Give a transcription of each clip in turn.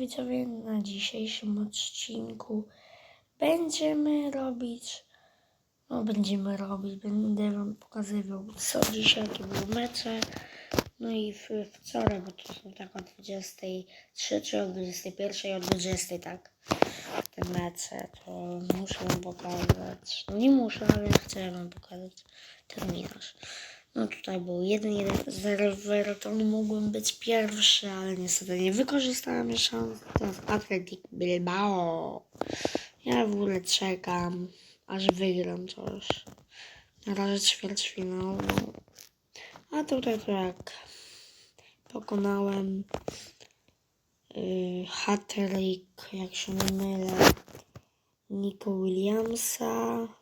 widzowie, na dzisiejszym odcinku będziemy robić, no będziemy robić, będę wam pokazywał co dzisiaj, jakie były mecze, no i w, wczoraj, bo to są tak o 23, o 21, o 20, tak, te mecze, to muszę wam pokazać, no nie muszę, ale chcę wam pokazać terminarz. No tutaj był 1-1-0-0, to mógłbym być pierwszy, ale niestety nie wykorzystałem szans. Teraz Athletic Bilbao. Ja w ogóle czekam, aż wygram coś. Na razie ćwierćfinał. A tutaj to jak pokonałem yy, jak się nie mylę, Nico Williamsa.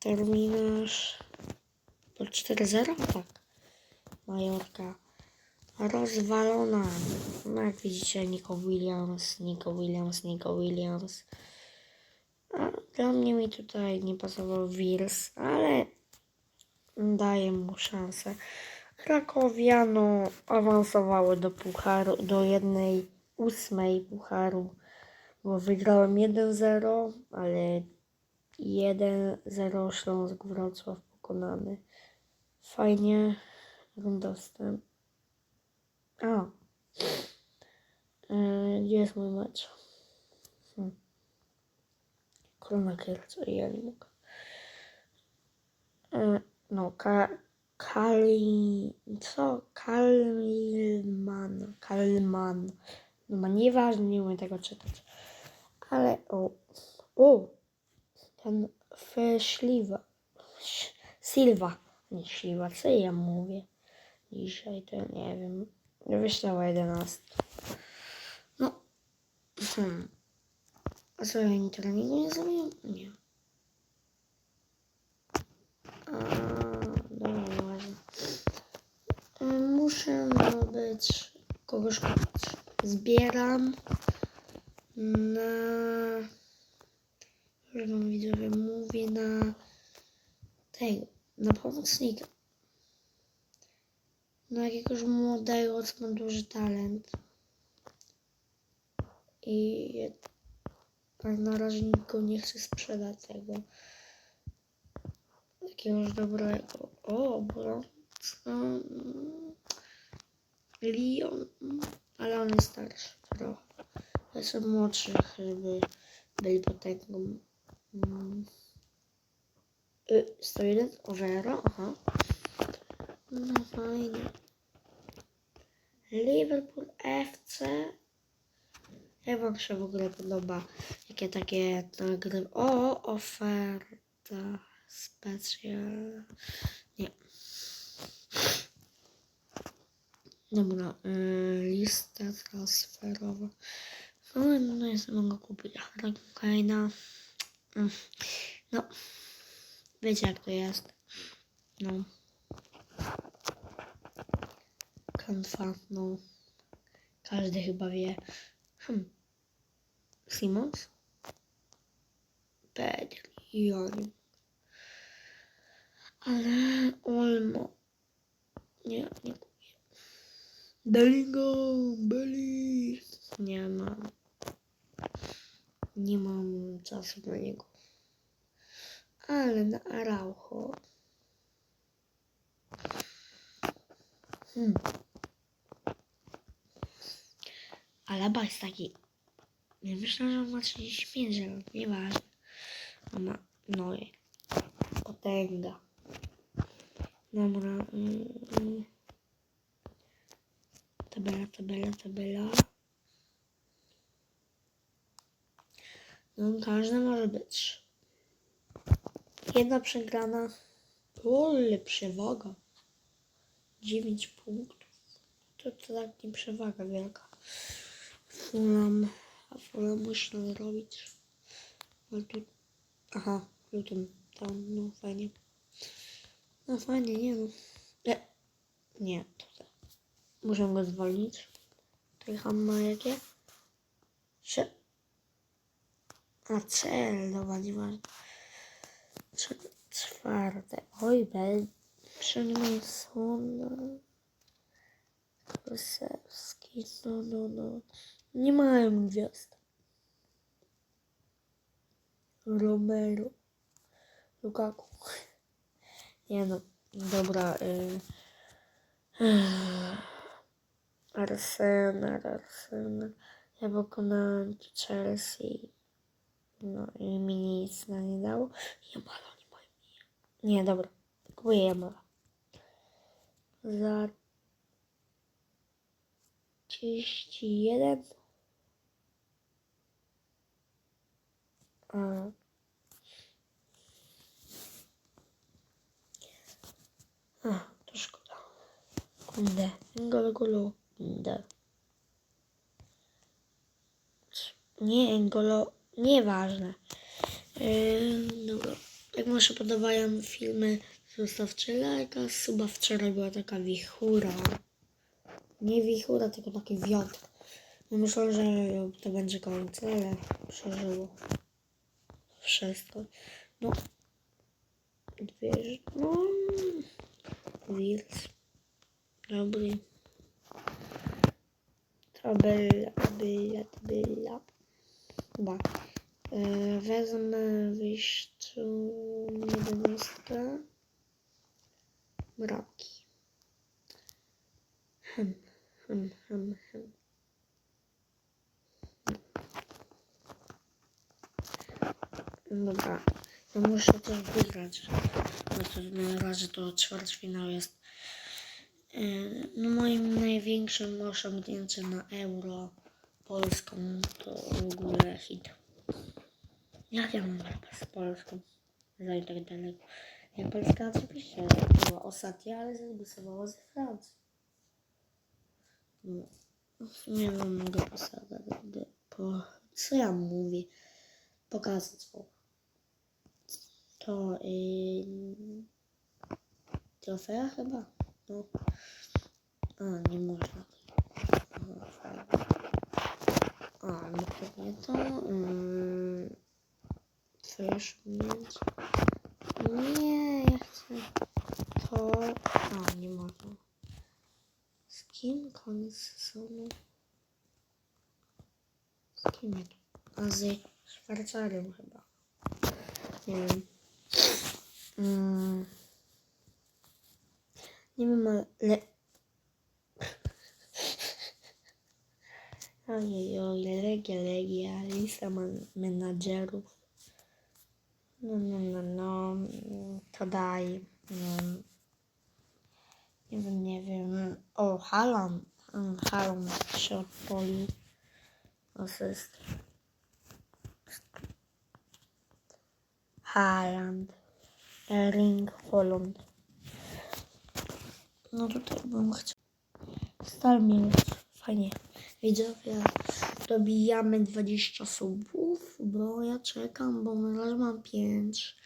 Terminarz. To 4-0? Tak. Majorka. Rozwalona. No jak widzicie, Nico Williams, Nico Williams, Nico Williams. A dla mnie mi tutaj nie pasował Wills, ale daję mu szansę. Krakowiano awansowały do pucharu, do jednej ósmej pucharu, bo wygrałem 1-0, ale 1-0 Śląsk Wrocław pokonany. Fajnie. Dostęp. A. Yy, gdzie jest mój mecz? Hmm. Korona Kielce. Ja nie mogę. Yy, no, ka Kali... Co? Kalman. Kalman. No, nieważne, nie umiem tego czytać. Ale o... O! Ten Śliwa, Silva, nie Śliwa, co ja mówię dzisiaj, to nie wiem, wyślała 11. No, hmm. a co, ja treningu nie zrobiłem? Nie. A, dobra, nieważne. Muszę zdobyć kogoś kupić. Zbieram na że wam widzowie mówię na tego, na pomocnika. Na jakiegoś młodego, co ma duży talent. I ale na razie nikt go nie chce sprzedać tego. Jakiegoś dobrego. O, Bronson. Leon. Ale on jest starszy trochę. Ja jestem młodszy, żeby byli potęgą. Y, 101 o 0, aha. No fajnie. Liverpool FC. Jak wam się w ogóle podoba? Jakie takie nagry... O, oferta specjalna. Nie. Dobra, y, lista transferowa. No, no jest mogę kupić Harry. Mm. No, wiecie jak to jest. No. Kanfa, no. Każdy chyba wie. Hmm. Simons? Pedri, Jon. Ale Olmo. Nie, nie kupię. Bellingham, Belly. Nie mam. Nie mam czasu na niego. Ale na Araujo. Hmm. Alaba jest taki. Nie myślę, że on ma 35 lat. Nieważne. On ma. No i. Potęga. Dobra. Mm. Tabela, tabela, tabela. No, każdy może być. Jedna przegrana. Ole, przewaga. 9 punktów. To, to tak nie przewaga wielka. Fulham. A Fulham musi tu... Aha, Luton. Tam, no fajnie. No fajnie, nie no. E, nie, tutaj. Muszę go zwolnić. Trycham ma jakie? Sze... A cel, dobra, nieważne. Trze- Czwarte. Oj. Przynajmniej słona. Krusewski, no, no, no. Nie mają gwiazd. Romero. Lukaku. Nie no, dobra. Y... Arsenal, Arsenal. Ja pokonałem Chelsea. No i mi nic na nie dało. Jamala, nie powiem. Nie, dobra. Kupuję Jamala. Za 31. A. A, to szkoda. Kunde. Engolo, golo. Kunde. Nie, Engolo. Nieważne. Yy, dobra. Jak wam się podobają filmy, zostawcie lajka. Suba wczoraj była taka wichura. Nie wichura, tylko taki wiatr. No myślałem, że to będzie koniec, ale przeżyło. Wszystko. No. Dwie, no. Wirus. Dobry. Tabela, tabela, tabela. Chyba. E, wezmę wyjściu 11. Mroki. Hmm, hmm, hmm, hmm. Dobra, ja muszę też wygrać. Bo to na razie to ćwierćfinał jest. E, No moim największym osiągnięciem na Euro Polską to w ogóle hit. Jak ja mam grać z Polską? Za i tak daleko. Ja Polska oczywiście była ostatnia, ale zagłosowała za Francją. No, sumie wam mogę posadę, po, co ja mówię? Pokazać wam. To yy, trofea chyba? No. A, nie można. Aha, fajnie. A, no pewnie to. Yy, jeszcze mieć? Nie, ja chcę to. A, nie można. Z kim koniec sezonu? Z kim ja tu? A z Szwajcarią chyba. Nie wiem. Mm. Nie wiem, ale... Ojej, oj, legia, legia, lista menadżerów. No, no, no, no, to daj. Nie wiem, nie wiem. O, Haaland. Mm, Haaland się odpolił. Asyst. Haaland. Erling Holland. No tutaj bym chciał. Mielec. Fajnie. Widzowie, dobijamy 20 subów, bo ja czekam, bo na razie mam 5.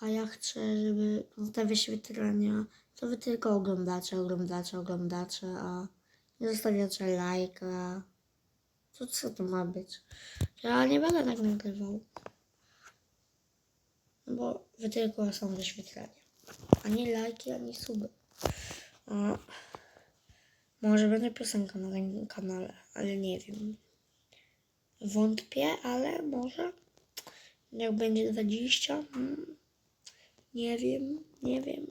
A ja chcę, żeby te wyświetlenia, to wy tylko oglądacie, oglądacie, oglądacie, a nie zostawiacie lajka. To co to ma być? Ja nie będę tak nagrywał. Bo wy tylko są wyświetlenia. Ani lajki, ani suby. A może będzie piosenka na tym kanale, ale nie wiem. Wątpię, ale może. Jak będzie 20, hmm, nie wiem, nie wiem.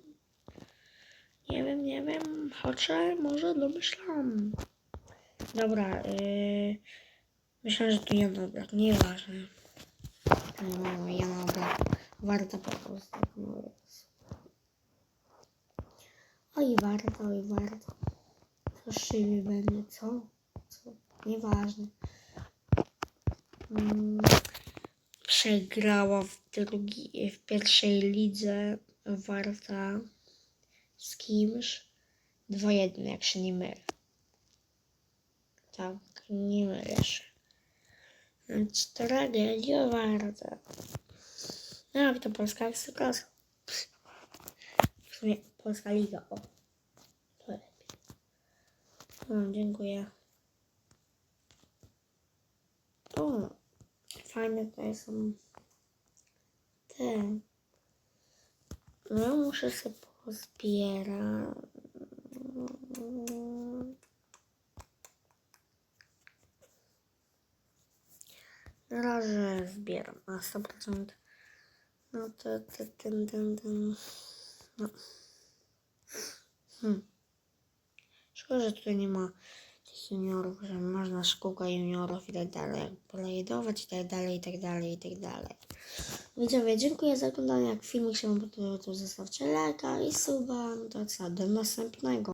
Nie wiem, nie wiem. Chociaż może domyślam. Dobra, yy, myślę, że tu jedna brak. Nieważne. No, jedna brak. Warta po prostu. No. Oj, warto, oj, warto. Z siebie będzie, co? Co? Nieważne. Przegrała w, drugi, w pierwszej lidze Warta z kimś 2-1, jak się nie mylę. Tak, nie mylę się. Więc tragedia Warta. No, jak to Polska Ekstraklasa. W sumie Polska Liga, o. To lepiej. O, dziękuję. O, fajne tutaj są te. No ja muszę sobie pozbierać. Na razie zbieram na 100%. No to, to ten, ten, ten. No. Hmm. Szkoda, że tutaj nie ma tych juniorów, że można szkółka juniorów i tak dalej, polejedować i tak dalej, i tak dalej, i tak dalej. Widzowie, dziękuję za oglądanie. Jak filmik się wam podobał, to zostawcie lajka i suba. No to co, do następnego.